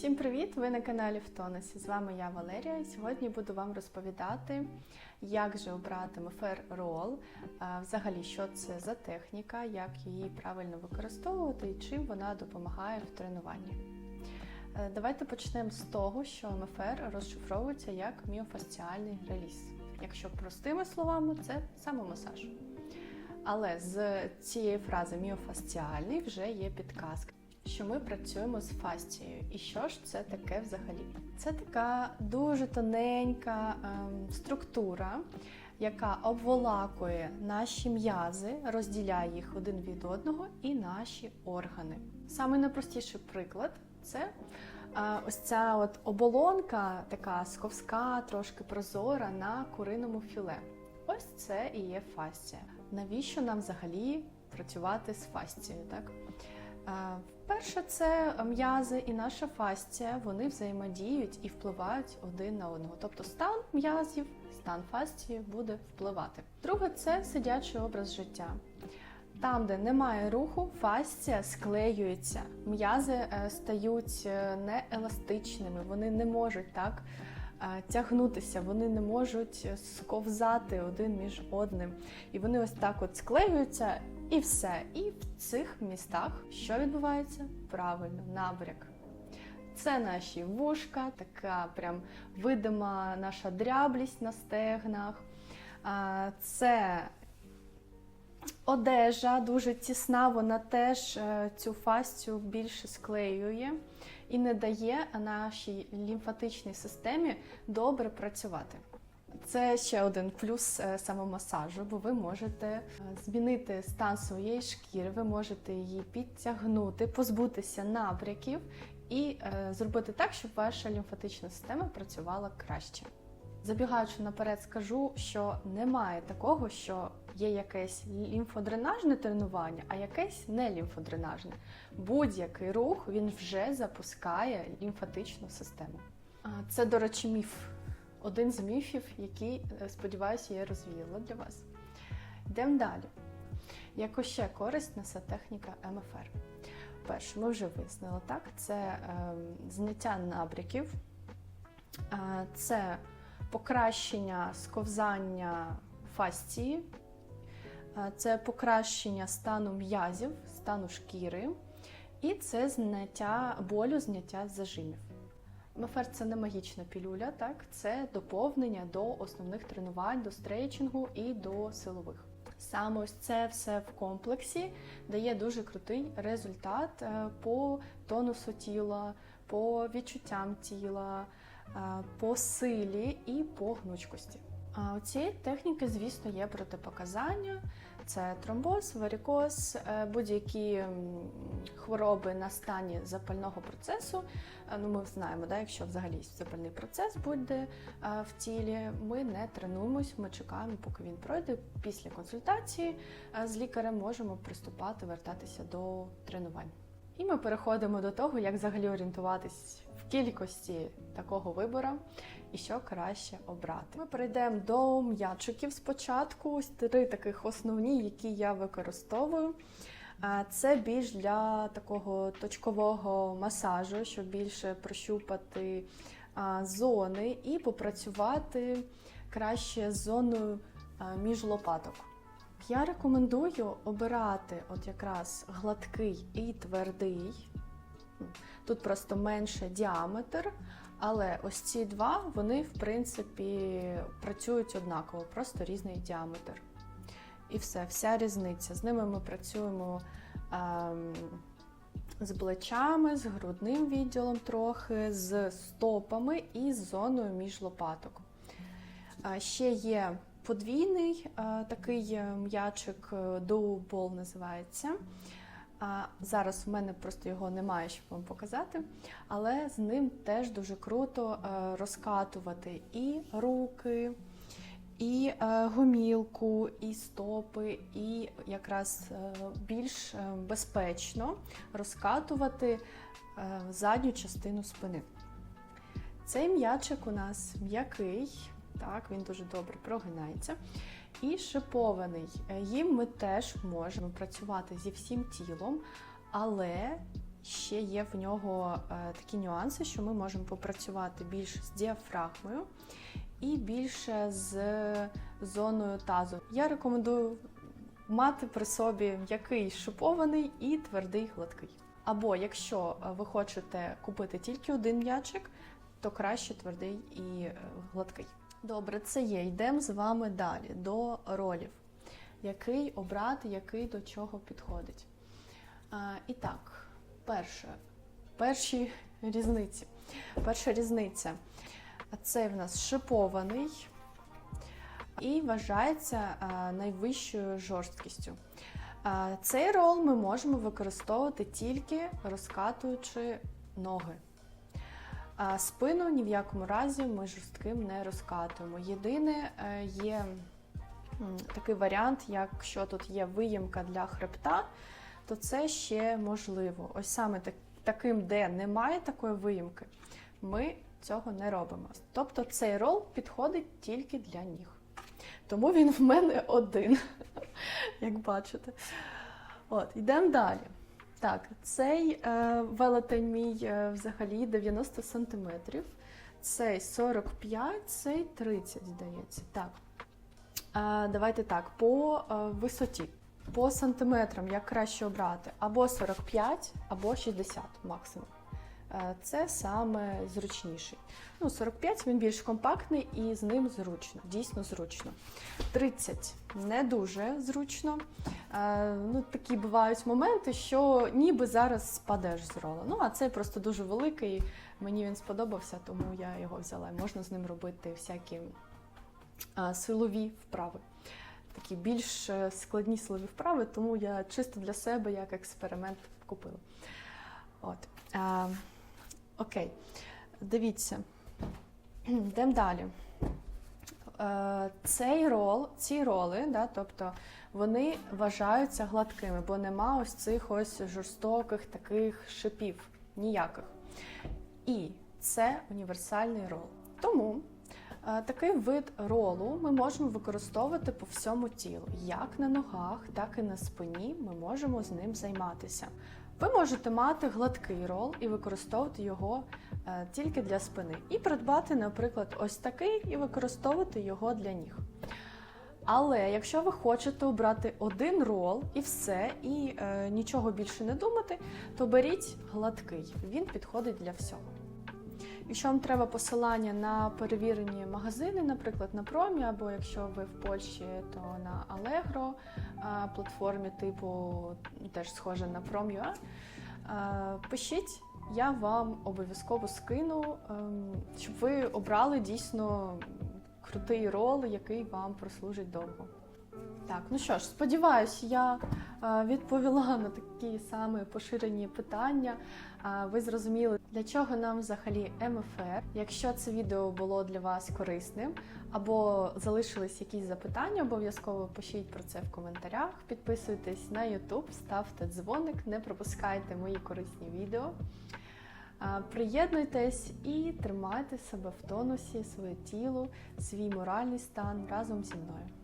Всім привіт! Ви на каналі в Тонусі. З вами я Валерія. Сьогодні буду вам розповідати, як же обрати Roll, а, взагалі, що це за техніка, як її правильно використовувати і чим вона допомагає в тренуванні. Е, Давайте почнемо з того, що МФР розшифровується як міофасціальний реліз. Якщо простими словами, це самомасаж. Але з цієї фрази міофасціальний вже є підказка, що ми працюємо з фасцією. І що ж це таке взагалі? Це така дуже тоненька ем, структура, яка обволакує наші м'язи, розділяє їх один від одного і наші органи. Саме найпростіший приклад це е, ось ця от оболонка, така сковська, трошки прозора на куриному філе. Ось це і є фасція. Навіщо нам взагалі працювати з фасцією? Так? Е, Перше, це м'язи і наша фасція, вони взаємодіють і впливають один на одного. Тобто стан м'язів, стан фасції буде впливати. Друге, це сидячий образ життя. Там, де немає руху, фасція склеюється, м'язи е, стають е, нееластичними, вони не можуть так тягнутися, вони не можуть сковзати один між одним. І вони ось так от склеюються, і все. І в цих містах що відбувається? Правильно, набряк. Це наші вушка, така прям видима наша дряблість на стегнах. Це одежа дуже тісна, вона теж е, цю фасцію більше склеює і не дає нашій лімфатичній системі добре працювати. Це ще один плюс е, самомасажу, бо ви можете е, змінити стан своєї шкіри, ви можете її підтягнути, позбутися набряків і е, зробити так, щоб ваша лімфатична система працювала краще. Забігаючи наперед, скажу, що немає такого, що є якесь лімфодренажне тренування, а якесь не лімфодренажне. Будь-який рух він вже запускає лімфатичну систему. Це, до речі, міф. Один з міфів, який, е, сподіваюся, я розвіяла для вас. Йдемо далі. Яку ще користь несе техніка МФР? Перше, ми вже вияснили, так? Це е, зняття набряків, е, це покращення сковзання фасції, е, це покращення стану м'язів, стану шкіри, і це зняття болю, зняття зажимів. МФР це не магічна пілюля, так це доповнення до основних тренувань, до стрейчингу і до силових. Саме ось це все в комплексі дає дуже крутий результат е, по тонусу тіла, по відчуттям тіла, е, по силі і по гнучкості. А у цієї техніки, звісно, є протипоказання: це тромбоз, варікоз, е, будь-які хвороби на стані запального процесу. Е, Ну, ми знаємо, да, якщо взагалі запальний процес буде е, в тілі, ми не тренуємось, ми чекаємо, поки він пройде. Після консультації з лікарем можемо приступати, вертатися до тренувань. І ми переходимо до того, як взагалі орієнтуватись кількості такого вибору і що краще обрати. Ми перейдемо до м'ячиків спочатку. Ось три таких основні, які я використовую. Це більш для такого точкового масажу, щоб більше прощупати зони і попрацювати краще з зоною між лопаток. Я рекомендую обирати от якраз гладкий і твердий. Тут просто менше діаметр, але ось ці два, вони, в принципі, працюють однаково, просто різний діаметр. І все, вся різниця. З ними ми працюємо ем, з плечами, з грудним відділом трохи, з стопами і з зоною між лопаток. А ще є подвійний е, такий е, м'ячик, е, називається. А зараз в мене просто його немає, щоб вам показати, але з ним теж дуже круто е, розкатувати і руки, і е, гомілку, і стопи, і якраз е, більш безпечно розкатувати задню частину спини. Цей м'ячик у нас м'який, так, він дуже добре прогинається. І шипований. Е, Їм ми теж можемо працювати зі всім тілом, але ще є в нього е, такі нюанси, що ми можемо попрацювати більш з діафрагмою і більше з зоною тазу. Я рекомендую мати при собі м'який шипований і твердий гладкий. Або якщо е, ви хочете купити тільки один м'ячик, то краще твердий і гладкий. Добре, це є. Йдемо з вами далі до ролів. Який обрати, який до чого підходить. А, і так, перше, перші різниці. Перша різниця це в нас шипований і вважається найвищою жорсткістю. Цей рол ми можемо використовувати тільки розкатуючи ноги. Спину ні в якому разі ми жорстким не розкатуємо. Єдине е, є такий варіант, якщо тут є виїмка для хребта, то це ще можливо. Ось саме так, таким, де немає такої виїмки, ми цього не робимо. Тобто цей рол підходить тільки для ніг. Тому він в мене один, як бачите. От, йдемо далі. Так, цей е, велетень мій е, взагалі 90 сантиметрів. Цей 45, цей 30, здається. Так. Е, давайте так, по е, висоті, по сантиметрам, як краще обрати, або 45, або 60 максимум. Е, це саме зручніший. Ну, 45 він більш компактний і з ним зручно, дійсно зручно. 30 не дуже зручно. Е, ну, такі бувають моменти, що ніби зараз спадеш з рола. Ну, а цей просто дуже великий. Мені він сподобався, тому я його взяла. Можна з ним робити всякі е, силові вправи. Такі більш складні силові вправи, тому я чисто для себе як експеримент купила. От. Окей, дивіться. Йдемо далі. Е, Цей рол, ці роли, да, тобто вони вважаються гладкими, бо нема ось цих ось жорстоких таких шипів ніяких. І це універсальний рол. Тому е, такий вид ролу ми можемо використовувати по всьому тілу. Як на ногах, так і на спині ми можемо з ним займатися. Ви можете мати гладкий рол і використовувати його е, тільки для спини. І придбати, наприклад, ось такий і використовувати його для ніг. Але якщо ви хочете обрати один рол і все, і е, нічого більше не думати, то беріть гладкий. Він підходить для всього. Якщо вам треба посилання на перевірені магазини, наприклад, на промі, або якщо ви в Польщі, то на Allegro платформі типу теж схоже на Prom.ua, пишіть, я вам обов'язково скину, ем, щоб ви обрали дійсно крутий рол, який вам прослужить довго. Так, ну що ж, сподіваюсь, я е, відповіла на такі саме поширені питання. Ви зрозуміли, для чого нам взагалі МФР. Якщо це відео було для вас корисним або залишились якісь запитання, обов'язково пишіть про це в коментарях. Підписуйтесь на YouTube, ставте дзвоник, не пропускайте мої корисні відео. Приєднуйтесь і тримайте себе в тонусі, своє тіло, свій моральний стан разом зі мною.